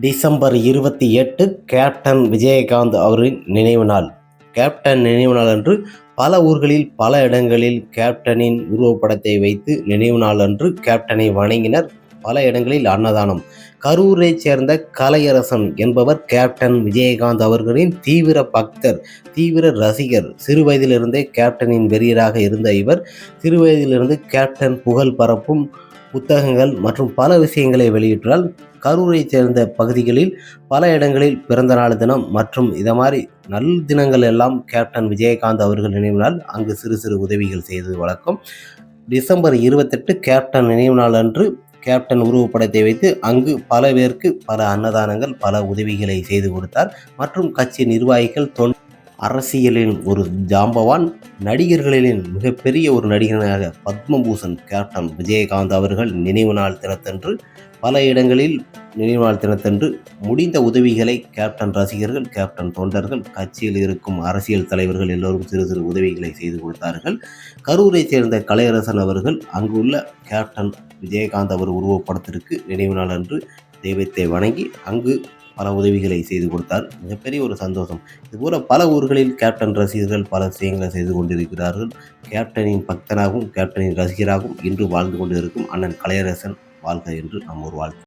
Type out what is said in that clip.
December இருபத்தி எட்டு captain Vijayakanth அவரின் நினைவு நாள். கேப்டன் நினைவு நாள் அன்று பல ஊர்களில் பல இடங்களில் கேப்டனின் உருவப்படத்தை வைத்து நினைவு நாள் அன்று கேப்டனை வணங்கினர். பல இடங்களில் அன்னதானம். கரூரைச் சேர்ந்த கலையரசன் என்பவர் கேப்டன் விஜயகாந்த் அவர்களின் தீவிர பக்தர் தீவிர ரசிகர். சிறுவயதிலிருந்தே கேப்டனின் வெறியராக இருந்த இவர் சிறுவயதிலிருந்து கேப்டன் புகழ் பரப்பும் புத்தகங்கள் மற்றும் பல விஷயங்களை வெளியிட்டால் கரூரை சேர்ந்த பகுதிகளில் பல இடங்களில் பிறந்த நாள் தினம் மற்றும் இதை மாதிரி நல் தினங்கள் எல்லாம் கேப்டன் விஜயகாந்த் அவர்கள் நினைவு நாள். அங்கு சிறு சிறு உதவிகள் செய்தது வழக்கம். டிசம்பர் இருபத்தெட்டு கேப்டன் நினைவு நாள் அன்று கேப்டன் உருவப்படத்தை வைத்து அங்கு பல பேருக்கு பல அன்னதானங்கள் பல உதவிகளை செய்து கொடுத்தார். மற்றும் கட்சி நிர்வாகிகள் தொன் அரசியலின் ஒரு ஜாம்பவான் நடிகர்களின் மிகப்பெரிய ஒரு நடிகனாக பத்மபூஷன் கேப்டன் விஜயகாந்த் அவர்கள் நினைவு நாள் தினத்தன்று பல இடங்களில் நினைவு நாள் தினத்தன்று முடிந்த உதவிகளை கேப்டன் ரசிகர்கள் கேப்டன் தொண்டர்கள் கட்சியில் இருக்கும் அரசியல் தலைவர்கள் எல்லோரும் சிறு சிறு உதவிகளை செய்து கொடுத்தார்கள். கரூரை சேர்ந்த கலையரசன் அவர்கள் அங்குள்ள கேப்டன் விஜயகாந்த் அவர் உருவப்படத்திற்கு நினைவு நாள் அன்று தெய்வத்தை வணங்கி அங்கு பல உதவிகளை செய்து கொடுத்தார். மிகப்பெரிய ஒரு சந்தோஷம். இதுபோல பல ஊர்களில் கேப்டன் ரசிகர்கள் பல விஷயங்களை செய்து கொண்டிருக்கிறார்கள். கேப்டனின் பக்தனாகவும் கேப்டனின் ரசிகராகவும் இன்று வாழ்ந்து கொண்டிருக்கும் அண்ணன் கலையரசன் வாழ்க என்று நம் ஒரு வாழ்க்கை